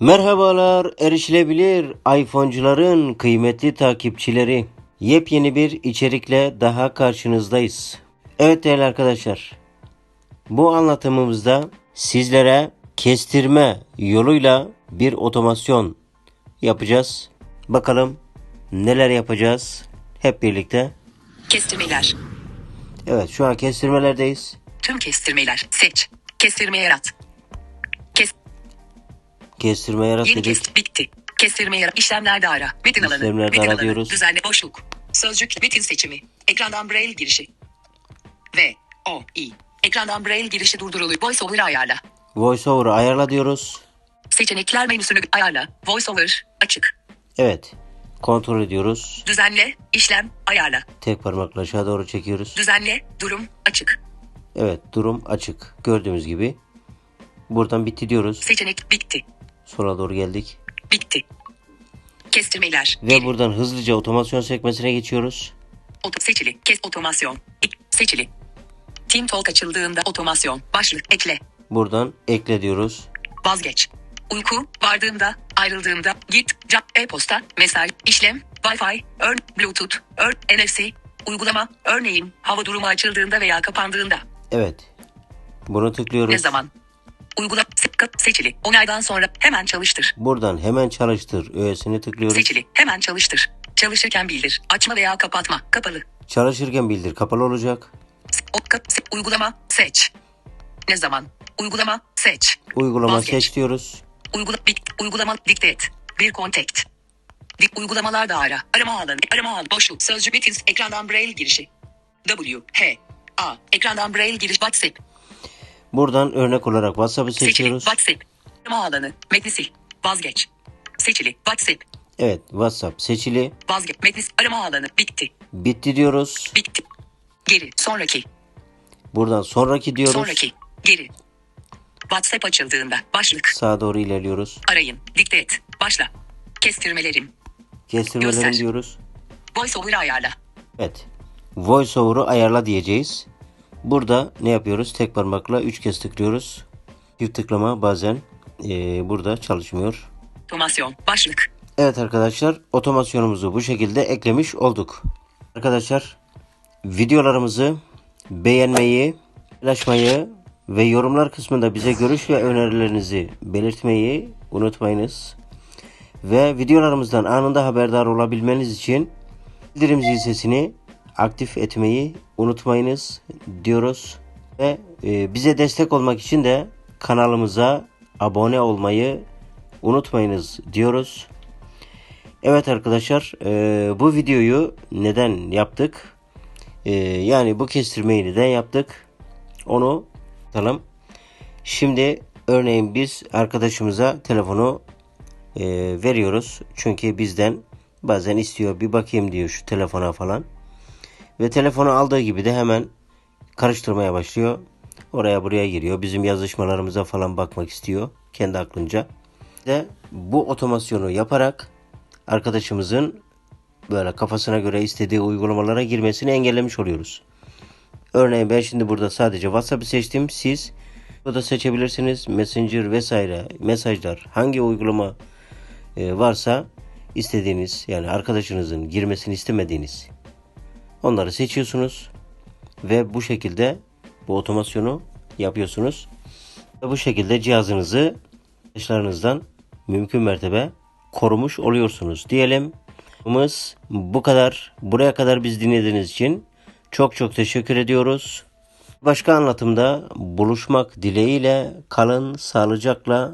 Merhabalar erişilebilir iPhone'cuların kıymetli takipçileri. Yepyeni bir içerikle daha karşınızdayız. Evet değerli arkadaşlar. Bu anlatımımızda sizlere kestirme yoluyla bir otomasyon yapacağız. Bakalım neler yapacağız hep birlikte. Kestirmeler. Evet şu an kestirmelerdeyiz. Tüm kestirmeler. Seç. Kestirme yarat. Kes. Kestirme yarat Yeni dedik. kes. Bitti. Kestirme yarat. İşlemlerde ara. Metin alanı. İşlemlerde Metin ara alanı. diyoruz. Düzenle boşluk. Sözcük. Metin seçimi. Ekrandan braille girişi. V. O. I. Ekrandan braille girişi durduruluyor. VoiceOver ayarla. VoiceOver'ı ayarla diyoruz. Seçenekler menüsünü ayarla. VoiceOver. Açık. Evet. Kontrol ediyoruz. Düzenle. işlem. Ayarla. Tek parmakla aşağı doğru çekiyoruz. Düzenle. Durum. Açık. Evet durum açık. Gördüğümüz gibi. Buradan bitti diyoruz. Seçenek. Bitti. Sola doğru geldik. Bitti. Kestirmeler. Ve buradan hızlıca otomasyon sekmesine geçiyoruz. Oto seçili. Kes otomasyon. Seçili. Team Talk açıldığında otomasyon. Başlık ekle. Buradan ekle diyoruz. Vazgeç. Uyku, vardığımda, ayrıldığımda, git, cep, e-posta, mesaj, işlem, Wi-Fi, ör, Bluetooth, ör, NFC, uygulama, örneğin, hava durumu açıldığında veya kapandığında. Evet. Bunu tıklıyoruz. Ne zaman? Uygula, kap- seçili. Onaydan sonra hemen çalıştır. Buradan hemen çalıştır öğesini tıklıyoruz. Seçili. Hemen çalıştır. Çalışırken bildir. Açma veya kapatma. Kapalı. Çalışırken bildir kapalı olacak. Uygulama, seç. Ne zaman? Uygulama, seç. Uygulama Vazgeç. seç diyoruz. Uygula, uygulama dikte et. Bir contact. Dik uygulamalar da ara. Arama alanı. Arama alanı. Boşluk. Sözcü metin. Ekrandan braille girişi. W. H. A. Ekrandan braille giriş. WhatsApp. Buradan örnek olarak WhatsApp'ı Seçili. seçiyoruz. WhatsApp. Arama alanı. Metni sil. Vazgeç. Seçili. WhatsApp. Evet WhatsApp seçili. Vazgeç. Metni. Arama alanı. Bitti. Bitti diyoruz. Bitti. Geri. Sonraki. Buradan sonraki diyoruz. Sonraki. Geri. WhatsApp açıldığında. Başlık. Sağa doğru ilerliyoruz. Arayın. Dikte et. Başla. Kestirmelerim. Kestirmelerim Göster. diyoruz. VoiceOver ayarla. Evet. VoiceOver'ı ayarla diyeceğiz. Burada ne yapıyoruz? Tek parmakla 3 kez tıklıyoruz. Çift tıklama bazen eee, burada çalışmıyor. Otomasyon. Başlık. Evet arkadaşlar otomasyonumuzu bu şekilde eklemiş olduk. Arkadaşlar videolarımızı beğenmeyi, paylaşmayı ve yorumlar kısmında bize görüş ve önerilerinizi belirtmeyi unutmayınız. Ve videolarımızdan anında haberdar olabilmeniz için bildirim zil sesini aktif etmeyi unutmayınız diyoruz. Ve e, bize destek olmak için de kanalımıza abone olmayı unutmayınız diyoruz. Evet arkadaşlar e, bu videoyu neden yaptık? E, yani bu kestirmeyi neden yaptık? Onu tutalım. Şimdi örneğin biz arkadaşımıza telefonu veriyoruz. Çünkü bizden bazen istiyor bir bakayım diyor şu telefona falan. Ve telefonu aldığı gibi de hemen karıştırmaya başlıyor. Oraya buraya giriyor. Bizim yazışmalarımıza falan bakmak istiyor kendi aklınca. De bu otomasyonu yaparak arkadaşımızın böyle kafasına göre istediği uygulamalara girmesini engellemiş oluyoruz. Örneğin ben şimdi burada sadece WhatsApp'ı seçtim. Siz burada seçebilirsiniz. Messenger vesaire mesajlar hangi uygulama e, varsa istediğiniz yani arkadaşınızın girmesini istemediğiniz onları seçiyorsunuz ve bu şekilde bu otomasyonu yapıyorsunuz. Ve bu şekilde cihazınızı arkadaşlarınızdan mümkün mertebe korumuş oluyorsunuz diyelim. Bu kadar. Buraya kadar biz dinlediğiniz için çok çok teşekkür ediyoruz. Başka anlatımda buluşmak dileğiyle kalın sağlıcakla